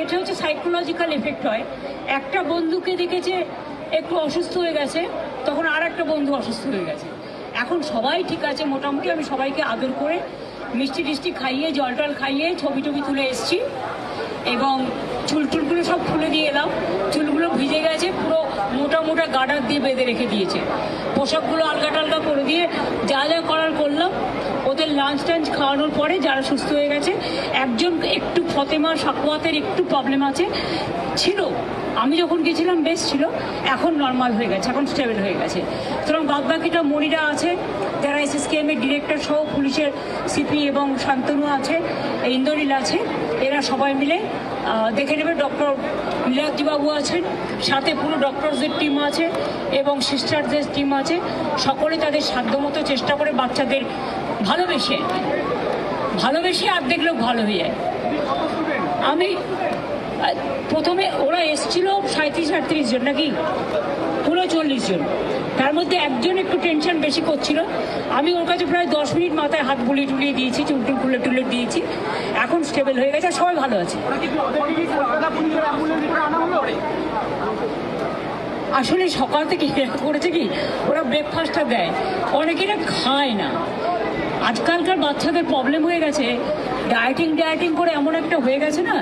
এটা হচ্ছে psychological effect হয়। একটা বন্ধুকে দেখেছে একটু অসুস্থ হয়ে গেছে, তখন আর একটা বন্ধু অসুস্থ হয়ে গেছে। এখন সবাই ঠিক আছে, মোটামুটি আমি সবাইকে আদর করে মিষ্টি টিষ্টি খাইয়ে, জল টল খাইয়ে ছবি টবি তুলে এসেছি এবং চুল টুলগুলো সব খুলে দিয়ে এলাম। চুলগুলো ভিজে গেছে, পুরো মোটা মোটা গাডার দিয়ে বেঁধে রেখে দিয়েছে। পোশাকগুলো আলগা টালগা করে দিয়ে যা যা করার করলাম লাঞ্চ টাঞ্চ খাওয়ানোর পরে যারা সুস্থ হয়ে গেছে, একজন একটু ফতেমা, সাকুয়াতের একটু প্রবলেম আছে। ছিল। আমি যখন গেছিলাম, বেশ ছিল। এখন নর্মাল হয়ে গেছে, এখন স্টেবল হয়ে গেছে। সুতরাং বাদ বাকিটা মনিরা আছে, যারা এসএসকেএম এর ডিরেক্টর সহ পুলিশের সিপি এবং শান্তনু আছে ইন্দরিল আছে, এরা সবাই মিলে দেখে নেবে ডক্টর নীলাদ্রিবাবু আছেন, সাথে পুরো ডক্টরসদের টিম আছে, এবং সিস্টারদের টিম আছে। সকলে তাদের সাধ্যমতো চেষ্টা করে বাচ্চাদের ভালোবেসে। ভালোবেসে অর্ধেক লোক ভালো হয়ে যায়। আমি প্রথমে ওরা এসছিল সাঁত্রিশ আটত্রিশ জন নাকি? পুরো চল্লিশ জন। তার মধ্যে একজন একটু টেনশন বেশি করছিল। আমি ওর কাছে প্রায় দশ মিনিট মাথায় হাত বুলিয়ে টুলিয়ে দিয়েছি, চুল টুল খুলে টুলে দিয়েছি। এখন স্টেবল হয়ে গেছে সবাই ভালো আছে। আসলে সকাল থেকে করেছে কি, ওরা ব্রেকফাস্টটা দেয়। অনেকেরা খায় না। আজকালকার বাচ্চাদের প্রবলেম হয়ে গেছে। ডায়েটিং ডায়েটিং করে এমন একটা হয়ে গেছে না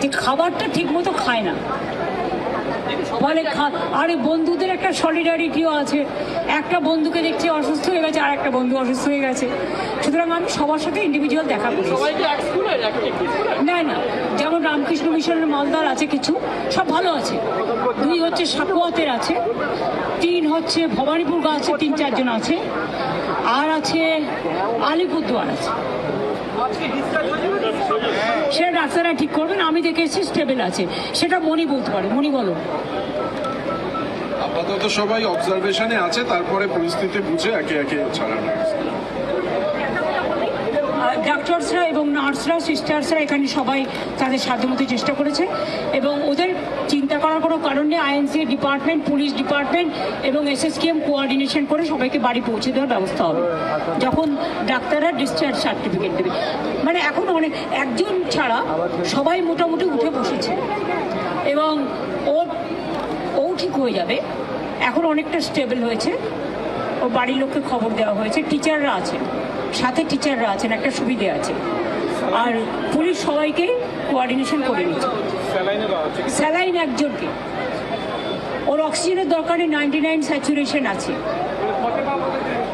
যে খাবারটা ঠিক মতো খায় না। বলে আরে বন্ধুদের একটা সলিডারিটিও আছে। একটা বন্ধুকে দেখছি অসুস্থ হয়ে গেছে আর একটা বন্ধু অসুস্থ হয়ে গেছে। সুতরাং আমি সবার সাথে ইন্ডিভিজুয়াল দেখা করি। না না। রামকৃষ্ণ মিশনের মালদার আছে কিছু। সব ভালো আছে। দুই হচ্ছে সাকুয়াতের আছে। তিন হচ্ছে ভবানীপুর আছে, তিন চারজন আছে। আর আছে আলিপুরদুয়ার আছে। সেটা ডাক্তাররা ঠিক করবেন, আমি দেখেছি স্টেবল আছে। সেটা মনি বলতে পারে। মনি বলো। আপাতত সবাই অবজারভেশনে আছে, তারপরে পরিস্থিতি বুঝে একে একে ছাড়ানো। ডাক্তারসরা এবং নার্সরা সিস্টার্সরা এখানে সবাই তাদের সাধ্যমতো চেষ্টা করেছে এবং ওদের চিন্তা করার কোনো কারণ নেই। আইএনসি ডিপার্টমেন্ট পুলিশ ডিপার্টমেন্ট এবং এসএসকেএম কোঅর্ডিনেশন করে সবাইকে বাড়ি পৌঁছে দেওয়ার ব্যবস্থা হবে। যখন ডাক্তাররা ডিসচার্জ সার্টিফিকেট দেবে। মানে এখন অনেক, একজন ছাড়া সবাই মোটামুটি উঠে বসেছে। এবং ও ও ঠিক হয়ে যাবে। এখন অনেকটা স্টেবল হয়েছে। ও বাড়ির লোককে খবর দেওয়া হয়েছে, টিচাররা আছেন সাথে টিচাররা আছেন, একটা সুবিধে আছে। আর পুলিশ সবাইকে কোঅর্ডিনেশন করে নিচ্ছে স্যালাইন একজনকে। ওর অক্সিজেনের দরকারে নাইনটি নাইন স্যাচুরেশন আছে।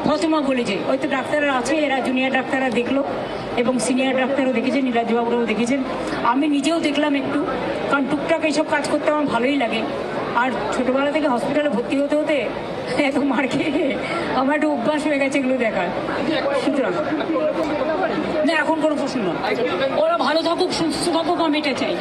ফতেমা বলে যে, ওই তো ডাক্তাররা আছে, এরা জুনিয়র ডাক্তাররা দেখল, এবং সিনিয়র ডাক্তারও দেখেছেন নীলাজবাবুরাও দেখেছেন। আমি নিজেও দেখলাম একটু। কারণ টুকটাক এইসব কাজ করতে আমার ভালোই লাগে। আর ছোটোবেলা থেকে হসপিটালে ভর্তি হতে হতে এত মার খেয়ে আমার একটু অভ্যাস হয়ে গেছে এগুলো দেখার। সুতরাং, না, এখন কোনো প্রশ্ন ওরা ভালো থাকুক, সুস্থ থাকুক, আমি এটা চাই।